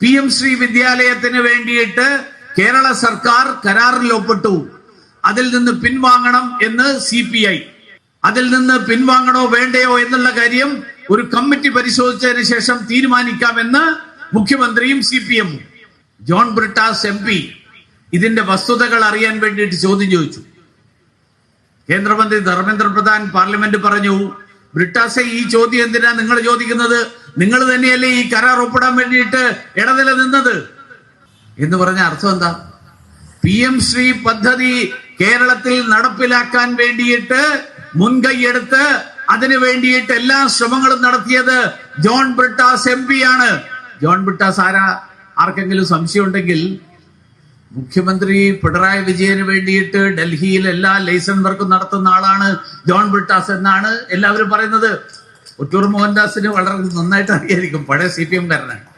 P M Shri വിദ്യാലയത്തിന് വേണ്ടിയിട്ട് കേരള സർക്കാർ കരാറിൽ ഒപ്പിട്ടു അതിൽ നിന്ന് പിൻവാങ്ങണം എന്ന് സി പി ഐ അതിൽ നിന്ന് പിൻവാങ്ങണോ വേണ്ടയോ എന്നുള്ള കാര്യം ഒരു കമ്മിറ്റി പരിശോധിച്ചതിന് ശേഷം തീരുമാനിക്കാമെന്ന് മുഖ്യമന്ത്രിയും സി പി എമ്മും ജോൺ ബ്രിട്ടാസ് എം പി ഇതിന്റെ വസ്തുതകൾ അറിയാൻ വേണ്ടിയിട്ട് ചോദ്യം ചോദിച്ചു. കേന്ദ്രമന്ത്രി ധർമ്മേന്ദ്ര പ്രധാൻ പാർലമെന്റ് പറഞ്ഞു ബ്രിട്ടാസെ ഈ ചോദ്യം എന്തിനാ നിങ്ങൾ ചോദിക്കുന്നത്? നിങ്ങൾ തന്നെയല്ലേ ഈ കരാർ ഒപ്പിടാൻ വേണ്ടിയിട്ട് ഇടനില നിന്നത്? എന്ന് പറഞ്ഞ അർത്ഥം എന്താ? പി എം ശ്രീ പദ്ധതി കേരളത്തിൽ നടപ്പിലാക്കാൻ വേണ്ടിയിട്ട് മുൻകൈയെടുത്ത് അതിനു വേണ്ടിയിട്ട് എല്ലാ ശ്രമങ്ങളും നടത്തിയത് ജോൺ ബ്രിട്ടാസ് എം പി ആണ്. ജോൺ ബ്രിട്ടാസ് ആരാ? ആർക്കെങ്കിലും സംശയം ഉണ്ടെങ്കിൽ മുഖ്യമന്ത്രി പിണറായി വിജയന് വേണ്ടിയിട്ട് ഡൽഹിയിൽ എല്ലാ ലൈസൻസ് വർക്കും നടത്തുന്ന ആളാണ് ജോൺ ബ്രിട്ടാസ് എന്നാണ് എല്ലാവരും പറയുന്നത്. ഒറ്റൂർ മോഹൻദാസിന് വളരെ നന്നായിട്ട് അറിയായിരിക്കും പഴയ സി പി എം കാരനാണ്.